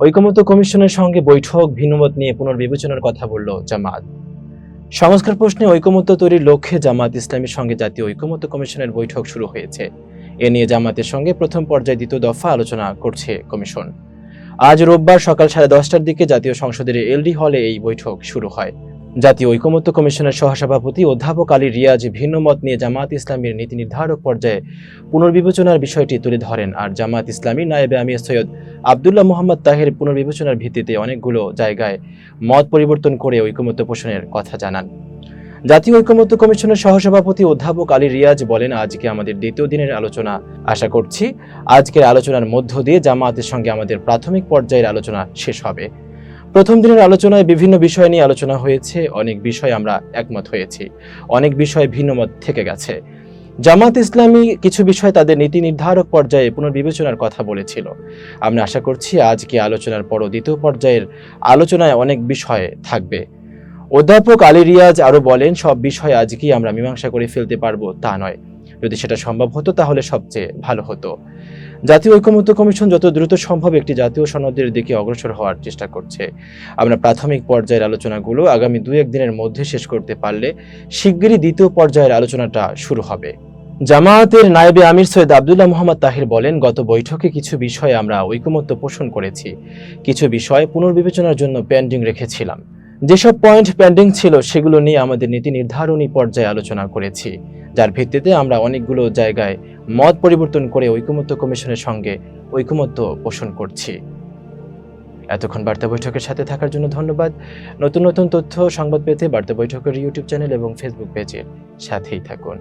ঐকমত্য কমিশনের সঙ্গে বৈঠক, ভিন্নমত নিয়ে পুনর্বিবেচনার কথা বলল জামাত। সংস্কার প্রশ্নে ঐকমত্য তৈরির লক্ষ্যে জামাত ইসলামীর সঙ্গে জাতীয় ঐকমত্য কমিশনের বৈঠক শুরু হয়েছে। এ নিয়ে জামাতের সঙ্গে প্রথম পর্যায়ে দ্বিতীয় দফা আলোচনা করছে কমিশন। আজ রোববার সকাল সাড়ে দশটার দিকে জাতীয় সংসদের এলডি হলে এই বৈঠক শুরু হয়। জাতীয় ঐকমত্য কমিশনের সহসভাপতি অধ্যাপক আলী রিয়াজ ভিন্ন মত নিয়ে জামাত ইসলামীর নীতি নির্ধারক পর্যায়ে পুনর্বিবেচনার বিষয়টি তুলে ধরেন। আর জামাত ইসলামী নায়েবে আমির সৈয়দ আবদুল্লাহ মোহাম্মদ তাহের পুনর্বিবেচনার ভিত্তিতে অনেকগুলো জায়গায় মত পরিবর্তন করে ঐকমত্য পোষণের কথা জানান। জাতীয় ঐকমত্য কমিশনের সহসভাপতি অধ্যাপক আলী রিয়াজ বলেন, আজকে আমাদের দ্বিতীয় দিনের আলোচনা। আশা করছি আজকের আলোচনার মধ্য দিয়ে জামায়াতের সঙ্গে আমাদের প্রাথমিক পর্যায়ের আলোচনা শেষ হবে। প্রথম দিনের আলোচনায় বিভিন্ন বিষয় নিয়ে আলোচনা হয়েছে, অনেক বিষয় আমরা একমত হয়েছি, অনেক বিষয় ভিন্নমত থেকে গেছে। জামাত ইসলামী কিছু বিষয় তাদের নীতি নির্ধারক পর্যায়ে পুনর্বিবেচনার কথা বলেছিল। আমরা আশা করছি আজকে আলোচনার পরও দ্বিতীয় পর্যায়ের আলোচনায় অনেক বিষয় থাকবে। অধ্যাপক আলী রিয়াজ আরও বলেন, সব বিষয় আজকেই আমরা মীমাংসা করে ফেলতে পারব তা নয়। যদি সেটা সম্ভব হতো তাহলে সবচেয়ে ভালো হতো। জাতীয় ঐকমত্য কমিশন যত দ্রুত সম্ভব একটি জাতীয় সনদের দিকে অগ্রসর হওয়ার চেষ্টা করছে। আমরা প্রাথমিক পর্যায়ের আলোচনাগুলো আগামী দু এক দিনের মধ্যে শেষ করতে পারলে শিগগিরই দ্বিতীয় পর্যায়ের আলোচনাটা শুরু হবে। জামায়াতের নায়েবে আমির সৈয়দ আবদুল্লাহ মোহাম্মদ তাহির বলেন, গত বৈঠকে কিছু বিষয়ে আমরা ঐকমত্য পোষণ করেছি। কিছু বিষয় পুনর্বিবেচনার জন্য পেন্ডিং রেখেছিলাম। যেসব পয়েন্ট পেন্ডিং ছিল, সেগুলো নিয়ে আমাদের নীতি নির্ধারণী পর্যায়ে আলোচনা করেছি। যার ভিত্তিতে আমরা অনেকগুলো জায়গায় মত পরিবর্তন করে ঐকমত্য কমিশনের সঙ্গে ঐকমত্য পোষণ করছি। এতক্ষণ বার্তা বৈঠকের সাথে থাকার জন্য ধন্যবাদ। নতুন নতুন তথ্য, সংবাদ পেতে বার্তা বৈঠকের ইউটিউব চ্যানেল এবং ফেসবুক পেজের সাথেই থাকুন।